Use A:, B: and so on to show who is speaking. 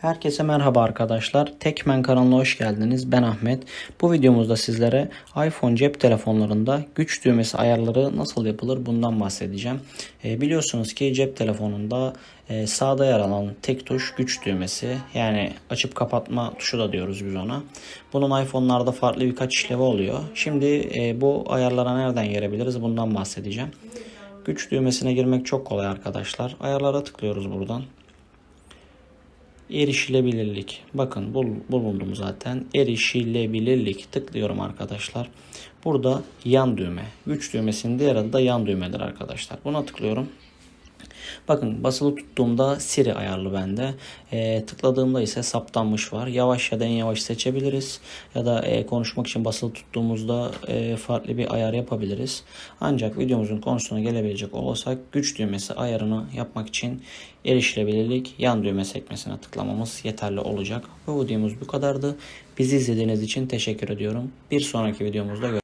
A: Herkese merhaba arkadaşlar. Tekmen kanalına hoş geldiniz. Ben Ahmet. Bu videomuzda sizlere iPhone cep telefonlarında güç düğmesi ayarları nasıl yapılır bundan bahsedeceğim. E, biliyorsunuz ki cep telefonunda e, sağda yer alan tek tuş güç düğmesi. Yani açıp kapatma tuşu da diyoruz biz ona. Bunun iPhone'larda farklı birkaç işlevi oluyor. Şimdi e, bu ayarlara nereden girebiliriz bundan bahsedeceğim. Güç düğmesine girmek çok kolay arkadaşlar. Ayarlara tıklıyoruz buradan. Erişilebilirlik. Bakın bul, bulundum zaten. Erişilebilirlik. Tıklıyorum arkadaşlar. Burada yan düğme. Güç düğmesinin diğer adı da yan düğmedir arkadaşlar. Buna tıklıyorum. Bakın basılı tuttuğumda Siri ayarlı bende. E, tıkladığımda ise saptanmış var. Yavaş ya da en yavaş seçebiliriz. Ya da e, konuşmak için basılı tuttuğumuzda e, farklı bir ayar yapabiliriz. Ancak videomuzun konusuna gelebilecek olursak güç düğmesi ayarını yapmak için erişilebilirlik yan düğme sekmesine tıklamamız yeterli olacak. Bu videomuz bu kadardı. Bizi izlediğiniz için teşekkür ediyorum. Bir sonraki videomuzda görüşmek